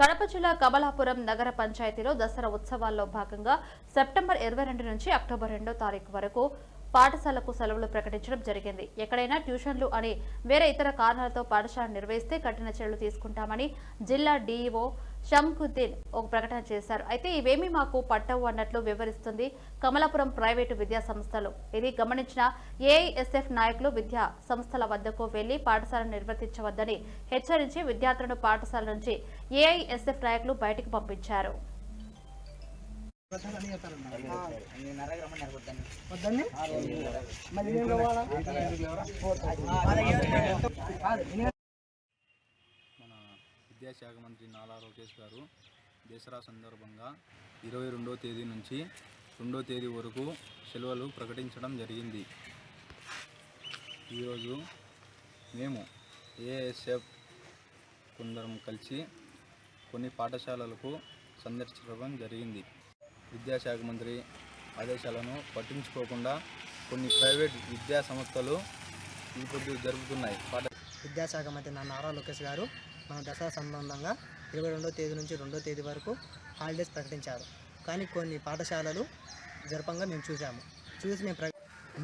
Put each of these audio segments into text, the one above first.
కడప జిల్లా కమలాపురం నగర పంచాయతీలో దసరా ఉత్సవాల్లో భాగంగా సెప్టెంబర్ ఇరవై రెండు నుంచి అక్టోబర్ రెండో తారీఖు వరకు పాఠశాలకు సెలవులు ప్రకటించడం జరిగింది. ఎక్కడైనా ట్యూషన్లు అని వేరే ఇతర కారణాలతో పాఠశాల నిర్వహిస్తే కఠిన చర్యలు తీసుకుంటామని జిల్లా డీఈఓ షంకుద్దీన్ ఒక ప్రకటన చేశారు. అయితే ఇవేమీ మాకు పట్టవు అన్నట్లు వివరిస్తుంది కమలాపురం ప్రైవేటు విద్యా సంస్థలు. ఇది గమనించిన ఏఐఎస్ఎఫ్ నాయకులు విద్యా సంస్థల వద్దకు వెళ్ళి పాఠశాల నిర్వర్తించవద్దని హెచ్చరించి విద్యార్థులను పాఠశాల నుంచి ఏఐఎస్ఎఫ్ నాయకులు బయటకు పంపించారు. మరి విద్యాశాఖ మంత్రి నారా లోకేష్ గారు దసరా సందర్భంగా ఇరవై రెండో తేదీ నుంచి రెండో తేదీ వరకు సెలవులు ప్రకటించడం జరిగింది. ఈరోజు మేము ఏఎస్ఎఫ్ కొందరం కలిసి కొన్ని పాఠశాలలకు సందర్శించడం జరిగింది. విద్యాశాఖ మంత్రి ఆదేశాలను పట్టించుకోకుండా కొన్ని ప్రైవేట్ విద్యా సంస్థలు ఈ పొద్దు జరుగుతున్నాయి పాఠ విద్యాశాఖ మంత్రి నా నారా లోకేష్ గారు మన దసరా సంబంధంగా ఇరవై రెండో తేదీ నుంచి రెండో తేదీ వరకు హాలిడేస్ ప్రకటించారు. కానీ కొన్ని పాఠశాలలు జరపంగా మేము చూసాము చూసి మేము ప్ర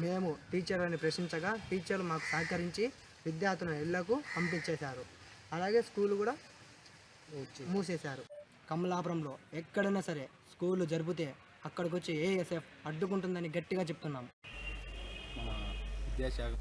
మేము టీచర్లని ప్రశ్నించగా టీచర్లు మాకు సహకరించి విద్యార్థులను ఇళ్ళకు పంపించేశారు. అలాగే స్కూల్ కూడా మూసేశారు. కమలాపురంలో ఎక్కడైనా సరే స్కూళ్ళు జరిపితే అక్కడికి వచ్చి ఏఎస్ఎఫ్ అడ్డుకుంటుందని గట్టిగా చెప్తున్నాం. విద్యాశాఖ